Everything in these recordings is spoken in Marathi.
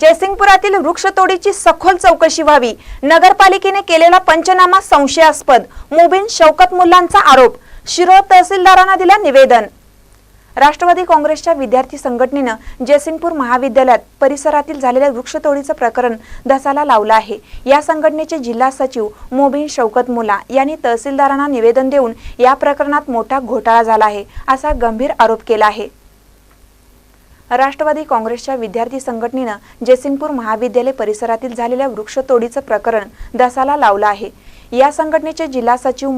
जयसिंगपुरातील वृक्षतोडीची सखोल चौकशी व्हावी. नगरपालिकेने केलेला पंचनामा संशयास्पद. मुबीन शौकत मुलांचा आरोप. शिरोळ तहसीलदारांना दिला निवेदन. राष्ट्रवादी काँग्रेसच्या विद्यार्थी संघटनेनं जयसिंगपूर महाविद्यालयात परिसरातील झालेल्या वृक्षतोडीचं प्रकरण धसाला लावलं आहे. या संघटनेचे जिल्हा सचिव मोबिन शौकत मुला यांनी तहसीलदारांना निवेदन देऊन या प्रकरणात मोठा घोटाळा झाला आहे असा गंभीर आरोप केला आहे. राष्ट्रवादी काँग्रेसच्या विद्यार्थी संघटनेनं जयसिंगपूर महाविद्यालय परिसरातील झालेल्या वृक्षतोडीचं प्रकरण दसाला लावलं आहे. या संघटनेचे जिल्हा सचिव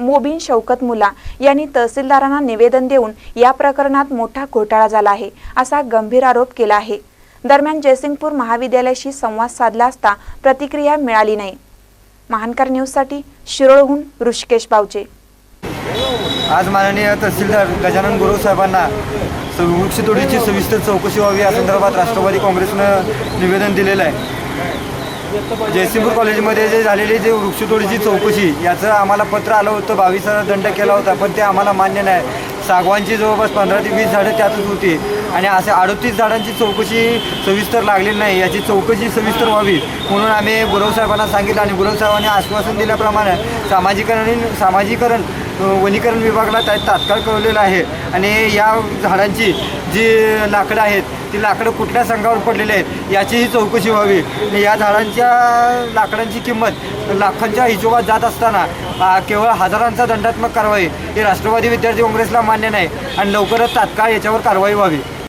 मोबिन शौकत मुला यांनी तहसीलदारांना निवेदन देऊन या प्रकरणात मोठा घोटाळा झाला आहे असा गंभीर आरोप केला आहे. दरम्यान जयसिंगपूर महाविद्यालयाशी संवाद साधला असता प्रतिक्रिया मिळाली नाही. महानकर न्यूजसाठी शिरोळहून ऋषिकेश बावचे आज माननीय तहसीलदार गजानन गुरु साहेबांना वृक्षतोडीची सविस्तर चौकशी व्हावी या संदर्भात राष्ट्रवादी काँग्रेसनं निवेदन दिलेलं आहे. जयसिंगपूर कॉलेजमध्ये जे झालेली जे वृक्षतोडीची चौकशी याचं आम्हाला पत्र आलं होतं बावीस दंड केला होता पण ते आम्हाला मान्य नाही. सागवानची जवळपास पंधरा ते वीस झाडं त्यातच होती. आणि असे अडतीस झाडांची चौकशी सविस्तर लागलेली नाही. याची चौकशी सविस्तर व्हावी म्हणून आम्ही गुरव साहेबांना सांगितलं आणि गुरव साहेबांनी आश्वासन दिल्याप्रमाणे सामाजिकरण सामाजिकरण वनीकरण विभागाला त्या तात्काळ कळवलेलं आहे. आणि या झाडांची जी लाकडं आहेत ती लाकडं कुठल्या संघावर पडलेली आहेत याचीही चौकशी व्हावी. आणि या झाडांच्या लाकडांची किंमत लाखांच्या हिशोबात जात असताना केवळ हजारांचा दंडात्मक कारवाई ही राष्ट्रवादी विद्यार्थी काँग्रेसला मान्य नाही. आणि लवकरच तात्काळ याच्यावर कारवाई व्हावी.